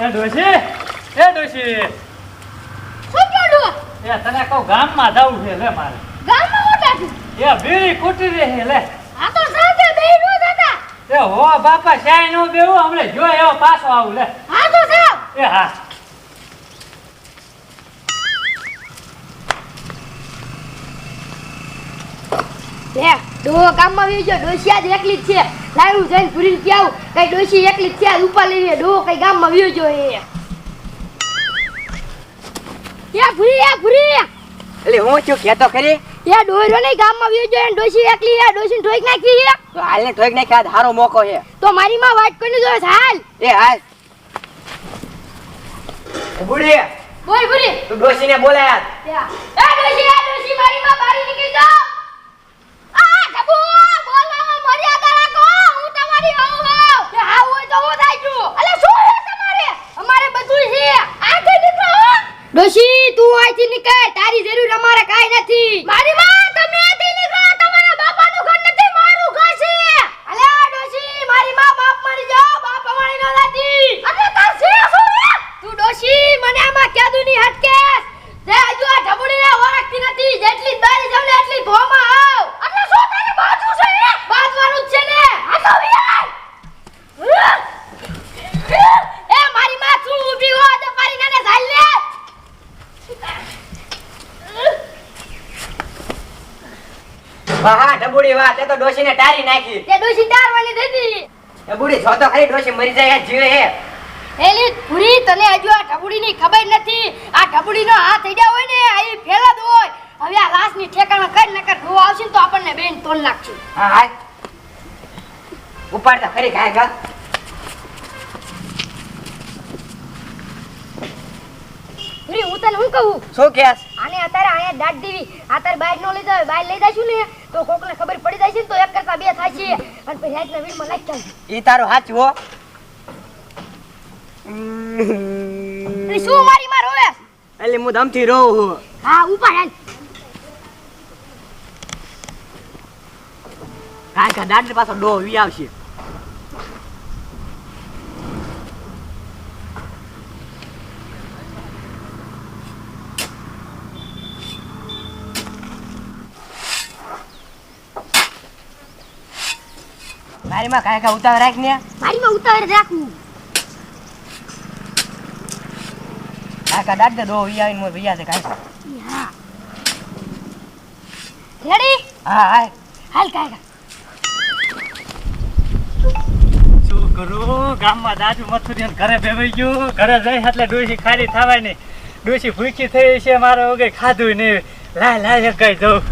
એ ડોશી એ ડોશી. શું કરું એ તને કહું ગામમાં જવું છે લે મારે. ગામમાં મોટા છું? એ બીડી કૂટી રહી છે લે. આ તો સાથે બે નો એ હો બાપા શાય નો બેવું હમણે જો એવો પાછો આવું લે. હા તો સાહેબ એ હા. બે ડોહો ગામમાં આવી ગયો ડોશિયા જ એકલી જ છે. લાવ્યું જઈને ભૂરીને ક્યાં કઈ ડોશી એકલી જ આજ ઉપા લેવી ડોહો કઈ ગામમાં વ્યો જો એ. યા ભૂરી યા ભૂરી. એટલે હું છું કેતો ખરી? યા ડોરો નહીં ગામમાં આવ્યો જો ડોશી એકલી યા ડોશીને ઠોક નાખી છે. તો હાલને ઠોક નાખ્યા આ હારો મોકો છે. તો મારી માં વાત કરીને જોવે છે હાલ. એ હાલ. ભૂરી. બોલ ભૂરી. તું ડોશીને બોલાયા એ ડોશી આ ડોશી મારી માં બારી નીકળી જાઓ આ ડબુ બોલવામાં મર્યાદા રાખો હું તમારી હોઉં હોઉં કે હા હોય તો હું થાય છું અલે શું છે તમારે અમારે બધું છે આ કે દીકરો હો ડોશી તું અહીંથી નીકળ તારી જરૂર અમારે કાઈ નથી મારી માં તમે અહીંથી નીકળો તમારા બાપાનું ઘર નથી મારું ઘર છે અલે આ ડોશી મારી માં બાપ મરી જાઓ બાપ અમારી ન લાતી અરે તાર છે શું હે તું ડોશી મને આમાં ક્યાદુ ની હટકે તે હજુ આ ઢબુડીને ઓળખતી નથી જેટલી બારી જાવ ને એટલી ધોમાં આવ એટલે શું તારે બાજુ છે બાજવાનું જ છે ને આ તો વિયાર એ મારી માં તું ઊભી હો તો મારી નાને ઝાલ લે વાહ હા ડબુડી વાહ તે તો ડોશીને ટારી નાખી. તે ડોશી ટારવાની દીધી એ બુડી જો તો ખાલી ડોશી મરી જાય જીવે હે એલી પૂરી તને હજુ આ ઢબુડીની ખબર નથી. આ ઢબુડીનો હાથ અડ્યા હોય ને આ ફેલા દો હોય. હવે આ લાશની ઠેકાણા કર નકર ધો આવશે તો આપણને બેન તોલ નાખશે. હા હા ઉપાડતા ફરી ખાય ગા પૂરી હું તને હું કહું? શું કેસ આને અત્યારે આયા દાટ દેવી અત્યારે બહાર નો લઈ જાય બહાર લઈ જઈશું ને. તો કોકને ખબર પડી જાય છે તો એક કરતા બે થાય છે અને પછી રાતના વીરમાં લાગી જાય ઈ તારો હાચવો શું મારી માર રોવે? એટલે હું દમથી રોઉં છું. હા ઉપર હાલ કાકા કા પાછો ડો વી આવશે. મારી માં કાંઈ કા ઉતાવળ રાખ ને. મારી માં ઉતાવળ રાખવું કાકા કા દાંડ ડો વી આવીને મોર ભૈયા છે કાંઈ. રેડી? હા હા હાલ કાયગા શું કરું? ગામમાં દાદુ મથુરી ઘરે બેવાઈ ગયું. ઘરે જઈ એટલે ડોસી ખાલી થવાય નહીં. ડોશી ભૂખી થઈ છે મારે વગર ખાધું નહીં. લાય લાય કઈ જવું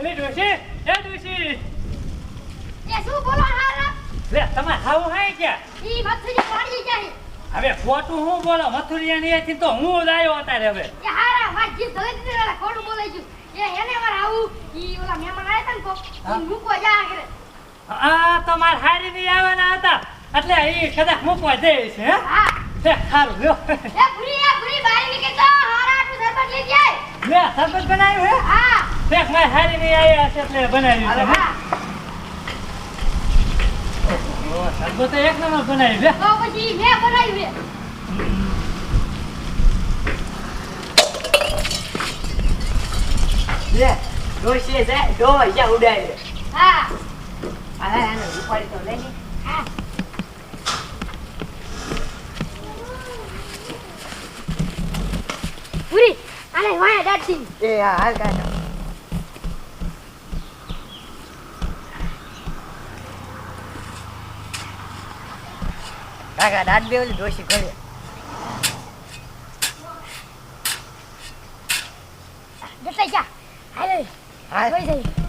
એલી ડોશી એ ડોશી એ શું બોલો હારા લે તમે હાવું હાય ક્યાં? ઈ મથુરી પાડી જાય. હવે ખોટું હું બોલો? મથુરિયા ની તો હું જ અત્યારે હવે. એ હારા વાત ધોઈ દીધી ખોટું બોલાઈ ગયું. એ એને વાર આવું? ઈ ઓલા મહેમાન આયા તા ને કો ઈ મૂકવા જા કરે આ તો માર હારી ની આવવાના હતા. એટલે કદાચ મૂકવા જઈએ છે હા? તે સારું લ્યો. એ ભૂરી એ ભૂરી બારી નીકળ હારા આટલું સરબત લઈ જાય. લે સરબત બનાવ્યું હે? હા. દેખ માર હારી ની આવ્યા હશે એટલે બનાવ્યું છે તો એક નંબર બનાવી લે પછી મેં બનાવી છે લે ડોશી જાય ડો જ્યાં ઉડાય હા આને આને ઉપાડી તો લઈ લે હા પૂરી આને વાયા દાટી એ હા હાલ કાકા દાંત બે ઓલી ડોસી ખોલી જતા જા. હાલે. હા.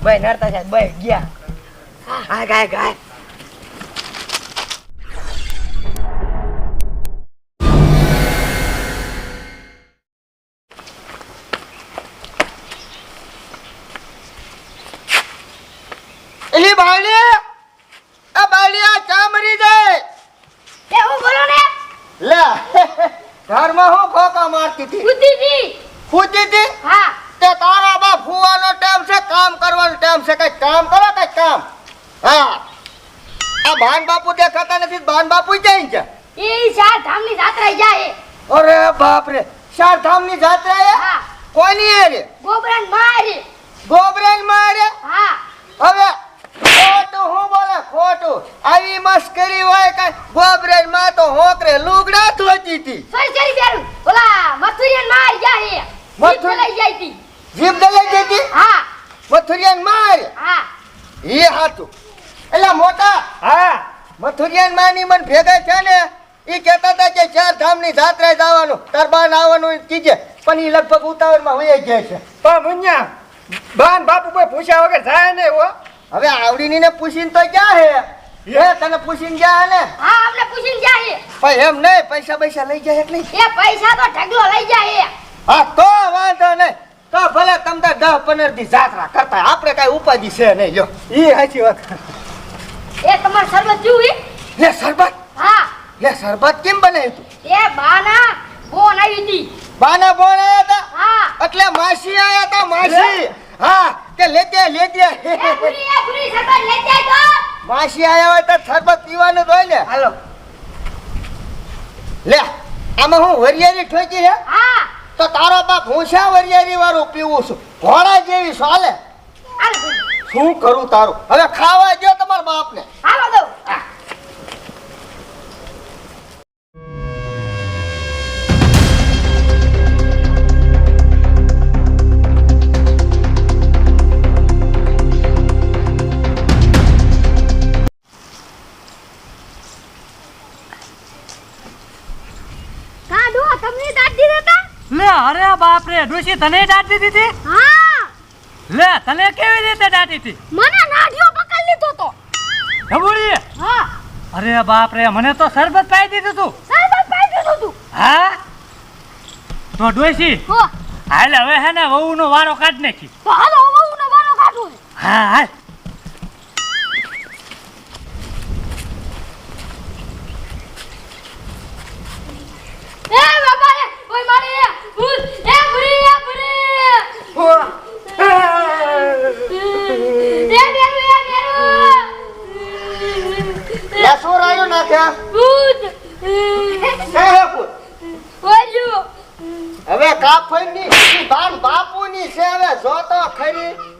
બે નડતા છે બે ગયા. હા ગાય ગાય. એલી બાયલી આ બાયલી આ ચા મરી જાય એ હું બોલો ને લે. ઘરમાં હું ખોકા મારતી હતી? ફૂટી હતી હા. તે તારા બા ફુવાનો ટાઈમ છે કામ કરવાનો ટાઈમ છે કઈ કામ કરો કઈ કામ. હા. આ ભાન બાપુ દેખાતા નથી ભાન બાપુ જાય છે એ ચાર ધામની જાત્રા જાય અરે બાપ રે ચાર ધામની જાત્રા એ હા. કોની એ રે ગોબરાન મારી ગોબરેન મારે હા. હવે ખોટું હું બોલે? ખોટું. આવી મસ્કરી હોય કઈ ગોબરેનમાં તો હોકરે લુગડા ધોતી હતી. Sorry sorry બેરું. ઓલા મથુરિયન માર મથુર- લઈ જાય હતી. જીભ દલાઈ દેતી હા. મથુરિયન મારે? હા. એ હાતું એટલે મોટા હા. મથુરિયન માની મન ભેગા છે ને એ કહેતા હતા કે ચાર ધામની જાત્રાએ જવાનું તરબાન આવવાનું કીજે. પણ એ લગભગ ઉતાવળમાં હોય જાય છે. પણ મુન્યા બાન બાપુ કોઈ પૂછ્યા વગર જાય ને હો. હવે આવડીની ને પૂછીને તો ક્યાં હે. હે તને પૂછીને ગયા ને. હા આપણે પૂછીને જાય પણ એમ નહીં પૈસા પૈસા લઈ જાય એટલે? એ પૈસા તો ઢગલો લઈ જાય હા. તો વાંધો નહીં. તો ભલે તમ તાર દસ પંદર દી જાત્રા કરતા આપણે કઈ ઉપાધિ છે નહીં જો એ સાચી વાત. એ તમાર શરબત જોવી લે શરબત? હા. લે શરબત કેમ બનાવ્યું તું? એ બાના બોન આવી હતી બાના બોન આવ્યા હતા હા. એટલે માસી આવ્યા હતા માસી? હા કે લેતે લેતે એ ભૂરી એ ભૂરી શરબત લઈ તો માસી આયા હોય તો સરબત પીવાનું હોય ને હાલો. લે આમાં હું વરિયારી ઠોકી હે? હા. તો તારો બાપ હું શા વરિયારી વાળું પીવું છું? ઘોડા જેવી ચાલે શું કરું તારું? હવે ખાવા દો તમારા બાપને. હાલો. બાપ રે ડોશી તને દાટી દીધી? હા. લે તને કેવી રીતે દાટી હતી? મને નાઢિયો પકડી લીધો તો. ઢબુડી હા. અરે બાપ રે મને તો શરબત પાઈ દીધું તું. શરબત પાઈ દીધું તું. હા? તો ડોશી હો. હાલ હવે હે ને વહુ નો વારો કાઢ નાખી. તો વહુ નો વારો કાઢું. હા હાલ એ બાપા રે ઓય મારે ભૂત એ ભૂરી એ ભૂરી એ બેરુ એ બેરુ લે શું રાડ્યું નાખ્યા? ભૂત. હે હે ભૂત. ઓલ્યું. હવે કાફરની બાન બાપુની છે હવે જો તો ખરી.